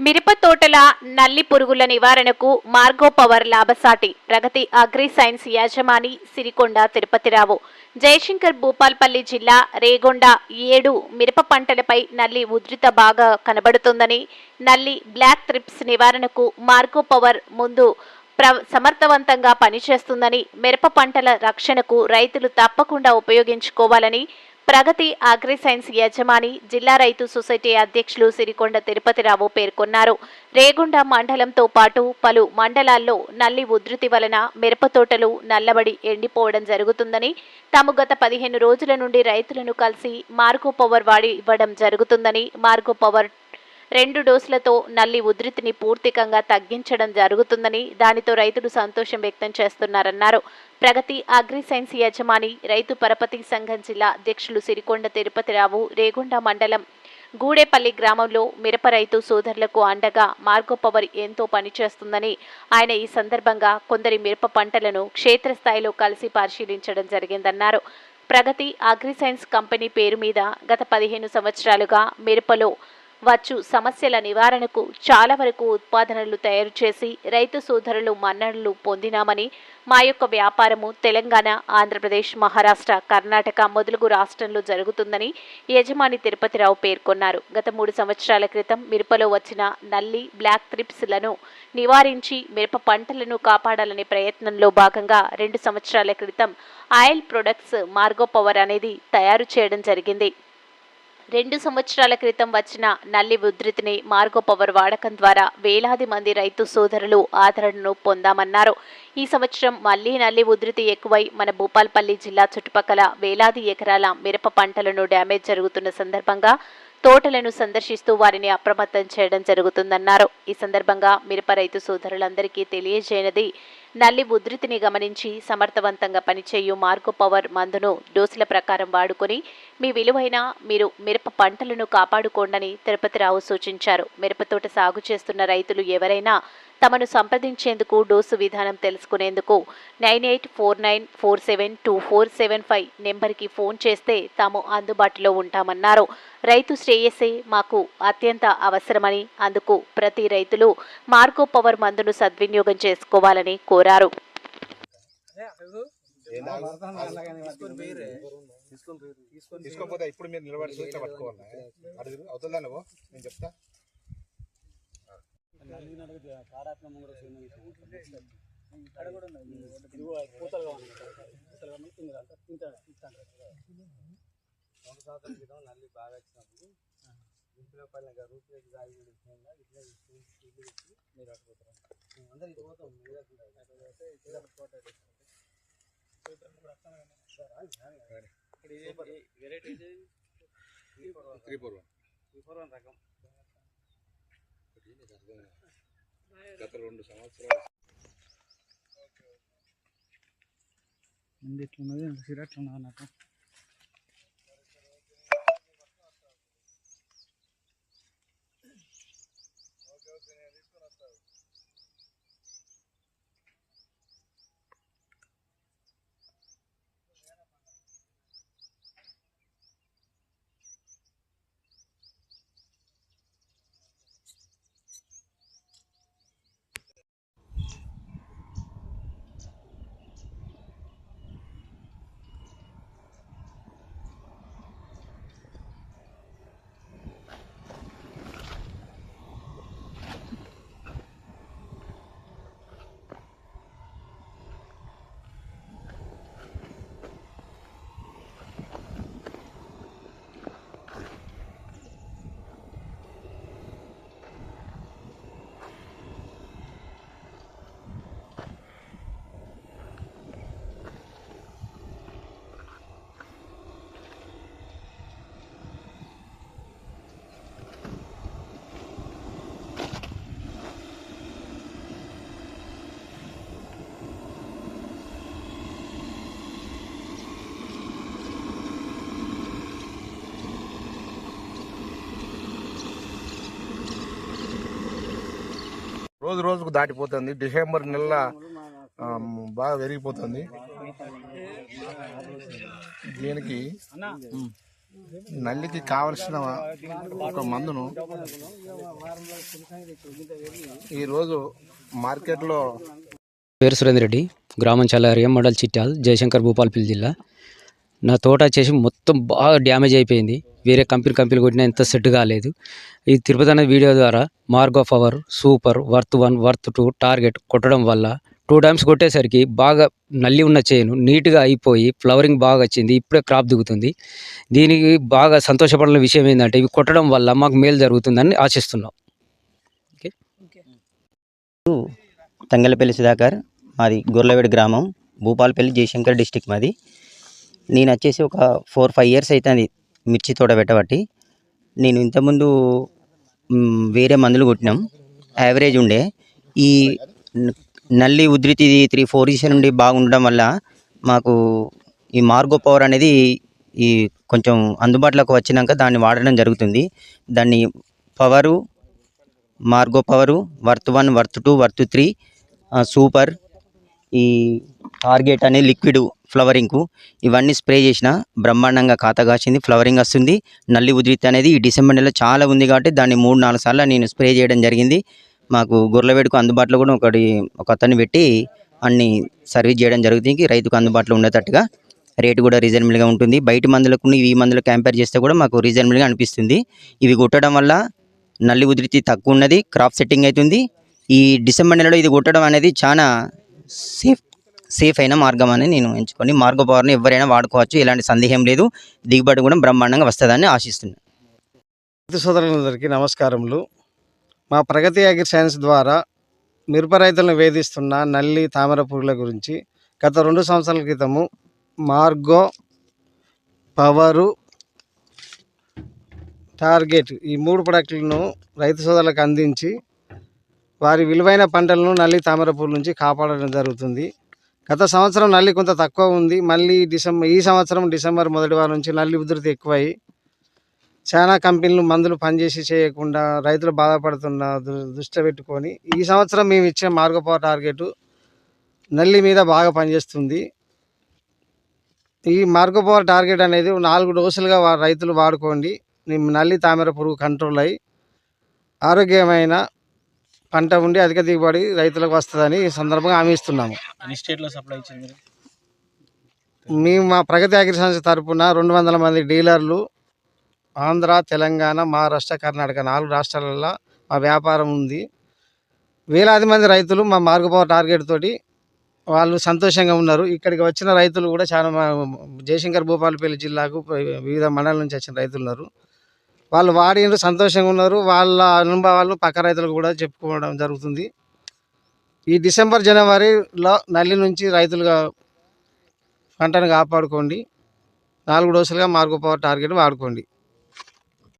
మిరప తోటల నల్లి పురుగుల నివారణకు మార్గో పవర్ లాభసాటి ప్రగతి అగ్రి సైన్స్ యాజమాని సిరికొండ తిరుపతిరావు. జయశంకర్ భూపాల్పల్లి జిల్లా రేగొండ ఏడు మిరప పంటలపై నల్లి ఉధృత బాగా కనబడుతుందని నల్లి బ్లాక్ త్రిప్స్ నివారణకు మార్గో పవర్ ముందు ప్ర సమర్థవంతంగా పనిచేస్తుందని మిరప పంటల రక్షణకు రైతులు తప్పకుండా ఉపయోగించుకోవాలని ప్రగతి అగ్రి సైన్స్ యజమాని జిల్లా రైతు సొసైటీ అధ్యక్షులు సిరికొండ తిరుపతిరావు పేర్కొన్నారు. రేగుండ మండలంతో పాటు పలు మండలాల్లో నల్లి ఉధృతి వలన మిరపతోటలు నల్లబడి ఎండిపోవడం జరుగుతుందని తాము గత పదిహేను రోజుల నుండి రైతులను కలిసి మార్గో పవర్ వాడి ఇవ్వడం జరుగుతుందని మార్గో పవర్ రెండు డోసులతో నల్లి ఉధృతిని పూర్తికంగా తగ్గించడం జరుగుతుందని దానితో రైతులు సంతోషం వ్యక్తం చేస్తున్నారన్నారు. ప్రగతి అగ్రి సైన్స్ యజమాని రైతు పరపతి సంఘం జిల్లా అధ్యక్షులు సిరికొండ తిరుపతిరావు రేగొండ మండలం గూడేపల్లి గ్రామంలో మిరప రైతు సోదరులకు అండగా మార్గోపవర్ ఎంతో పనిచేస్తుందని ఆయన ఈ సందర్భంగా కొందరి మిరప పంటలను క్షేత్రస్థాయిలో కలిసి పరిశీలించడం జరిగిందన్నారు. ప్రగతి అగ్రిసైన్స్ కంపెనీ పేరు మీద గత పదిహేను సంవత్సరాలుగా మిరపలో వచ్చు. సమస్యల నివారణకు చాలా వరకు ఉత్పాదనలు తయారు చేసి రైతు సోదరులు మన్ననలు పొందినామని మా యొక్క వ్యాపారము తెలంగాణ ఆంధ్రప్రదేశ్ మహారాష్ట్ర కర్ణాటక మొదలుగు రాష్ట్రంలో జరుగుతుందని యజమాని తిరుపతిరావు పేర్కొన్నారు. గత మూడు సంవత్సరాల క్రితం మిరపలో వచ్చిన నల్లి బ్లాక్ త్రిప్స్లను నివారించి మిరప పంటలను కాపాడాలనే ప్రయత్నంలో భాగంగా రెండు సంవత్సరాల క్రితం ఆయిల్ ప్రొడక్ట్స్ మార్గో పవర్ అనేది తయారు చేయడం జరిగింది. రెండు సంవత్సరాల క్రితం వచ్చిన నల్లి ఉధృతిని మార్గో పవర్ వాడకం ద్వారా వేలాది మంది రైతు సోదరులు ఆదరణను పొందామన్నారు. ఈ సంవత్సరం మళ్ళీ నల్లి ఉధృతి ఎక్కువై మన భూపాల్పల్లి జిల్లా చుట్టుపక్కల వేలాది ఎకరాల మిరప పంటలను డ్యామేజ్ జరుగుతున్న సందర్భంగా తోటలను సందర్శిస్తూ వారిని అప్రమత్తం చేయడం జరుగుతుందన్నారు. ఈ సందర్భంగా మిరప రైతు సోదరులందరికీ తెలియజేయనది నల్లి ఉధృతిని గమనించి సమర్థవంతంగా పనిచేయు మార్గో పవర్ మందును డోసుల ప్రకారం వాడుకొని మీ విలువైన మీరు మిరప పంటలను కాపాడుకోండని తిరుపతిరావు సూచించారు. మిరప తోట సాగు చేస్తున్న రైతులు ఎవరైనా తమను సంప్రదించేందుకు డోసు విధానం తెలుసుకునేందుకు nine eight four nine four seven two four seven five నెంబర్కి ఫోన్ చేస్తే తాము అందుబాటులో ఉంటామన్నారు. రైతు శ్రేయస్సే మాకు అత్యంత అవసరమని అందుకు ప్రతి రైతులు మార్గో పవర్ మందును సద్వినియోగం చేసుకోవాలని కోరారు. తీసుకోకపోతే ఇప్పుడు మీరు నిలబడి పట్టుకోవాలి? అడుగు అవుతుందా నువ్వు నేను చెప్తా. రెండు సంవత్సరాల క్రితం నల్లి బాగా వచ్చినప్పుడు ఇంట్లో పైన రూపాయలు దాగి ఇట్లా ఇల్లు ఇచ్చి మీరు అట్టుపోతారు అందరు ఇటు పోతాం. మీరు three four one. Three four one రకం. గత రెండు సంవత్సరాలు. ఎట్లున్నది ఇట్లున్నది. అన్నట్టు రోజు రోజుకు దాటిపోతుంది. డిసెంబర్ నెల బాగా పెరిగిపోతుంది. దీనికి నల్లికి కావలసిన ఒక మందును ఈరోజు మార్కెట్లో పేరు సురేందర్ రెడ్డి. గ్రామం చల్లారియం మండల్ చిట్టాల్ జయశంకర్ భూపాలపల్లి జిల్లా. నా తోట వచ్చేసి మొత్తం బాగా డ్యామేజ్ అయిపోయింది. వేరే కంపెనీ కంపెనీలు కొట్టినా ఎంత సెట్ కాలేదు. ఈ తిరుపతి అనే వీడియో ద్వారా Margo power super worth one worth two target కొట్టడం వల్ల టూ టైమ్స్ కొట్టేసరికి బాగా నల్లి ఉన్న చేను నీట్గా అయిపోయి ఫ్లవరింగ్ బాగా వచ్చింది. ఇప్పుడే క్రాప్ దిగుతుంది. దీనికి బాగా సంతోషపడిన విషయం ఏంటంటే ఇవి కొట్టడం వల్ల మాకు మేలు జరుగుతుందని ఆశిస్తున్నాం. తంగలపల్లి సుధాకర్ మాది గుర్లవేడి గ్రామం భూపాలపల్లి జయశంకర్ డిస్టిక్ మాది. నేను వచ్చేసి ఒక ఫోర్ ఫైవ్ ఇయర్స్ అవుతుంది మిర్చి తోట పెట్టబట్టి. నేను ఇంతకుముందు వేరే మందులు కొట్టినాం. యావరేజ్ ఉండే. ఈ నల్లి ఉధృతి త్రీ ఫోర్ ఇయర్స్ నుండి బాగుండడం వల్ల మాకు ఈ మార్గో పవర్ అనేది ఈ కొంచెం అందుబాటులోకి వచ్చినాక దాన్ని వాడడం జరుగుతుంది. దాన్ని power Margo power worth one worth two worth three super. ఈ టార్గెట్ అనే లిక్విడ్ ఫ్లవరింగ్కు ఇవన్నీ స్ప్రే చేసిన బ్రహ్మాండంగా ఖాతా కాసింది ఫ్లవరింగ్ వస్తుంది. నల్లి ఉధృతి అనేది ఈ డిసెంబర్ నెలలో చాలా ఉంది కాబట్టి దాన్ని మూడు నాలుగు సార్లు నేను స్ప్రే చేయడం జరిగింది. మాకు గొర్రెవేడుకు అందుబాటులో కూడా ఒకటి ఒక అతన్ని పెట్టి అన్ని సర్వీస్ చేయడం జరుగుతుంది. రైతుకు అందుబాటులో ఉండేటట్టుగా రేటు కూడా రీజనబుల్గా ఉంటుంది. బయట మందులకు ఈ మందులకు కంపేర్ చేస్తే కూడా మాకు రీజనబుల్గా అనిపిస్తుంది. ఇవి కొట్టడం వల్ల నల్లి ఉధృతి తక్కువ ఉన్నది క్రాప్ సెట్టింగ్ అవుతుంది. ఈ డిసెంబర్ నెలలో ఇది కొట్టడం అనేది చాలా సేఫ్ సేఫ్ అయిన మార్గం అని నేను ఎంచుకొని మార్గ పవర్ని ఎవరైనా వాడుకోవచ్చు ఎలాంటి సందేహం లేదు. దిగుబడి కూడా బ్రహ్మాండంగా వస్తుందని ఆశిస్తున్నాను రైతు సోదరులందరికీ నమస్కారములు. మా ప్రగతి అగ్రి సైన్స్ ద్వారా మిరప రైతులను వేధిస్తున్న నల్లి తామర పురుగుల గురించి గత రెండు సంవత్సరాల క్రితము మార్గో పవరు టార్గెట్ ఈ మూడు ప్రొడక్టులను రైతు సోదరులకు అందించి వారి విలువైన పంటలను నల్లి తామర పురుగు నుంచి కాపాడడం జరుగుతుంది. గత సంవత్సరం నల్లి కొంత తక్కువ ఉంది. మళ్ళీ డిసెంబర్ ఈ సంవత్సరం డిసెంబర్ మొదటి వారం నుంచి నల్లి ఉధృతి ఎక్కువై చాలా కంపెనీలు మందులు పనిచేసి చేయకుండా రైతులు బాధపడుతున్న దృష్టి పెట్టుకొని ఈ సంవత్సరం మేము ఇచ్చే మార్గపో టార్గెట్ నల్లి మీద బాగా పనిచేస్తుంది. ఈ మార్గపో టార్గెట్ అనేది నాలుగు డోసులుగా వా- రైతులు వాడుకోండి. నల్లి తామర పురుగు కంట్రోల్ అయ్యి ఆరోగ్యమైన పంట ఉండి అధిక దిగుబడి రైతులకు వస్తుందని ఈ సందర్భంగా హామీ ఇస్తున్నాము. అన్ని స్టేట్లో సప్లై ఇచ్చింది మీరు? మేము మా ప్రగతి అగ్రి సంస్థ తరపున రెండు వందల మంది డీలర్లు ఆంధ్ర తెలంగాణ మహారాష్ట్ర కర్ణాటక నాలుగు రాష్ట్రాలలో మా వ్యాపారం ఉంది. వేలాది మంది రైతులు మా మార్గపవ టార్గెట్ తోటి వాళ్ళు సంతోషంగా ఉన్నారు. ఇక్కడికి వచ్చిన రైతులు కూడా చాలా జయశంకర్ భూపాలపల్లి జిల్లాకు వివిధ మండలాల నుంచి వచ్చిన రైతులు ఉన్నారు వాళ్ళు వాడిన సంతోషంగా ఉన్నారు. వాళ్ళ అనుభవాలను పక్క రైతులకు కూడా చెప్పుకోవడం జరుగుతుంది. ఈ డిసెంబర్ జనవరిలో నల్లి నుంచి రైతులుగా పంటను కాపాడుకోండి. నాలుగు డోసులుగా మార్గో పవర్ టార్గెట్ వాడుకోండి.